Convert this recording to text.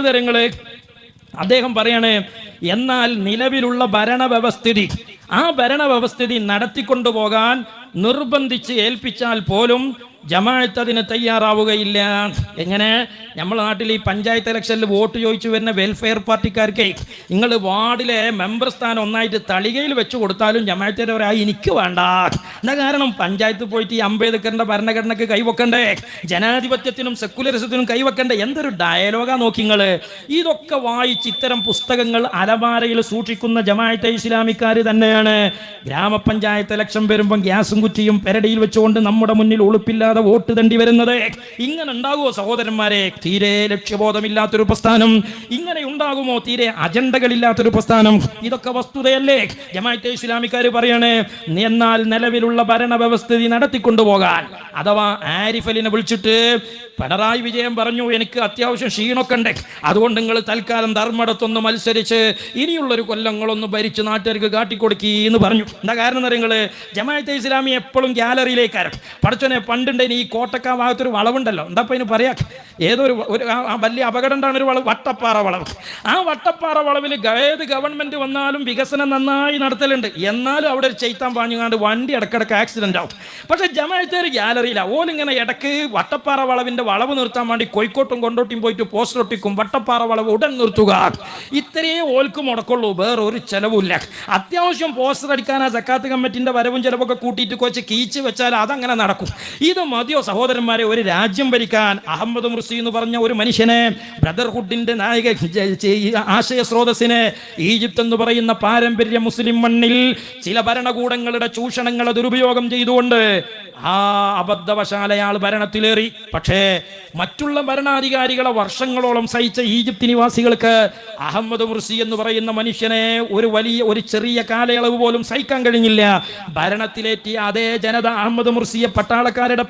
തരങ്ങൾ അദ്ദേഹം പറയാണ് എന്നാൽ നിലവിലുള്ള ഭരണവ്യവസ്ഥിതി ആ ഭരണവ്യവസ്ഥിതി നടത്തിക്കൊണ്ടുപോകാൻ നിർബന്ധിച്ച് ഏൽപ്പിച്ചാൽ പോലും ജമാഅത്ത് അതിന് തയ്യാറാവുകയില്ല. എങ്ങനെ? നമ്മളെ നാട്ടിൽ ഈ പഞ്ചായത്ത് ഇലക്ഷനിൽ വോട്ട് ചോദിച്ചു വരുന്ന വെൽഫെയർ പാർട്ടിക്കാർക്ക് നിങ്ങൾ വാർഡിലെ മെമ്പർ സ്ഥാനം ഒന്നായിട്ട് തളികയിൽ വെച്ച് കൊടുത്താലും ജമാഅത്തിന്റെ ആ എനിക്ക് വേണ്ട. എന്താ കാരണം? പഞ്ചായത്ത് പോയിട്ട് ഈ അംബേദ്കറിന്റെ ഭരണഘടനയ്ക്ക് കൈവെക്കണ്ടേ? ജനാധിപത്യത്തിനും സെക്കുലറിസത്തിനും കൈവെക്കണ്ടേ? എന്തൊരു ഡയലോഗാ നോക്കി നിങ്ങൾ ഇതൊക്കെ വായിച്ച് ഇത്തരം പുസ്തകങ്ങൾ അലമാരയിൽ സൂക്ഷിക്കുന്ന ജമാഅത്തെ ഇസ്ലാമിക്കാർ തന്നെയാണ്. ഗ്രാമപഞ്ചായത്ത് ഇലക്ഷൻ വരുമ്പം ഗ്യാസും കുറ്റിയും പെരടിയിൽ വെച്ചുകൊണ്ട് നമ്മുടെ മുന്നിൽ ഒളിപ്പില്ലാതെ വോട്ട് തണ്ടി വരുന്നത്. ഇങ്ങനെ ഉണ്ടാകുമോ സഹോദരന്മാരെ? തീരെ ലക്ഷ്യബോധമില്ലാത്തൊരു പ്രസ്ഥാനം. ഇങ്ങനെ ഉണ്ടാകുമോ തീരെ അജണ്ടകളില്ലാത്തൊരു പ്രസ്ഥാനം. ഇതൊക്കെ വസ്തുതയല്ലേ? ജമാഅത്തെ ഇസ്ലാമിക്കാർ പറയാണ് എന്നാൽ നിലവിലുള്ള ഭരണ വ്യവസ്ഥിതി നടത്തിക്കൊണ്ടുപോകാൻ. അഥവാ ആരിഫലിനെ വിളിച്ചിട്ട് പിണറായി വിജയൻ പറഞ്ഞു എനിക്ക് അത്യാവശ്യം ക്ഷീണമൊക്കെ ഉണ്ട്. അതുകൊണ്ട് നിങ്ങൾ തൽക്കാലം ധർമ്മടത്തൊന്ന് മത്സരിച്ച് ഇനിയുള്ളൊരു കൊല്ലങ്ങളൊന്ന് ഭരിച്ച് നാട്ടുകാർക്ക് കാട്ടിക്കൊടുക്കി എന്ന് പറഞ്ഞു. എന്താ കാരണം നിങ്ങൾ ജമാഅത്തെ ഇസ്ലാമി എപ്പോഴും ഗ്യാലറിയിലേക്ക് ഗ്യാലറിയിലേക്കാരും പഠിച്ചോനെ പണ്ടുണ്ട് ഈ കോട്ടക്കാ ഭാഗത്തൊരു വളവുണ്ടല്ലോ. എന്താ ഇപ്പം ഇതിന് പറയാ? ഏതൊരു ഒരു വലിയ അപകടം ഉണ്ടാകുന്ന ഒരു വളവ്? വട്ടപ്പാറ വളവ്. ആ വട്ടപ്പാറ വളവിൽ ഏത് ഗവൺമെന്റ് വന്നാലും വികസനം നന്നായി നടത്തലുണ്ട്. എന്നാലും അവിടെ ഒരു ചെയ്ത്താൻ പാഞ്ഞുകാണ്ട് വണ്ടി ഇടക്കിടക്ക് ആക്സിഡന്റ് ആവും. പക്ഷെ ജമാഅത്തേര് ഗ്യാലറിയില്ല ഓലിങ്ങനെ ഇടയ്ക്ക് വട്ടപ്പാറ വളവിന്റെ വളവ് നിർത്താൻ വേണ്ടി കോഴിക്കോട്ടും കൊണ്ടോട്ടും പോയിട്ട് പോസ്റ്റർ ഒട്ടിക്കും. വട്ടപ്പാറ വളവ് ഉടൻ നിർത്തുക. ഇത്രയേ ഓൽക്ക് മുടക്കുള്ളൂ. വേറെ ഒരു ചെലവുമില്ല. അത്യാവശ്യം പോസ്റ്റർ അടിക്കാൻ ആ സക്കാത്ത് കമ്മിറ്റിന്റെ വരവും ചെലവൊക്കെ കൂട്ടിയിട്ട് കുറച്ച് കീച്ച് വെച്ചാൽ അതങ്ങനെ നടക്കും. ഇത് മതിയോ സഹോദരന്മാരെ? ഒരു രാജ്യം ഭരിക്കാൻ അഹമ്മദ് മുർസി എന്ന് പറഞ്ഞ ഒരു മനുഷ്യനെ ബ്രദർഹുഡിന്റെ നായക ആശയ സ്രോതസ്സിനെ ഈജിപ്ത് എന്ന് പറയുന്ന പാരമ്പര്യ മുസ്ലിം മണ്ണിൽ ചില ഭരണകൂടങ്ങളുടെ ചൂഷണങ്ങളെ ദുരുപയോഗം ചെയ്തുകൊണ്ട് ആ അബദ്ധവശാൽ അയാൾ ഭരണത്തിലേറി. പക്ഷേ മറ്റുള്ള ഭരണാധികാരികളെ വർഷങ്ങളോളം സഹിച്ച ഈജിപ്ത് നിവാസികൾക്ക് അഹമ്മദ് മുർസി എന്ന് പറയുന്ന മനുഷ്യനെ ഒരു വലിയ ഒരു ചെറിയ കാലയളവ് പോലും സഹിക്കാൻ കഴിഞ്ഞില്ല. ഭരണത്തിലേറ്റിയ അതേ ജനത അഹമ്മദ് മുർസിയെ പട്ടാളക്കാരുടെ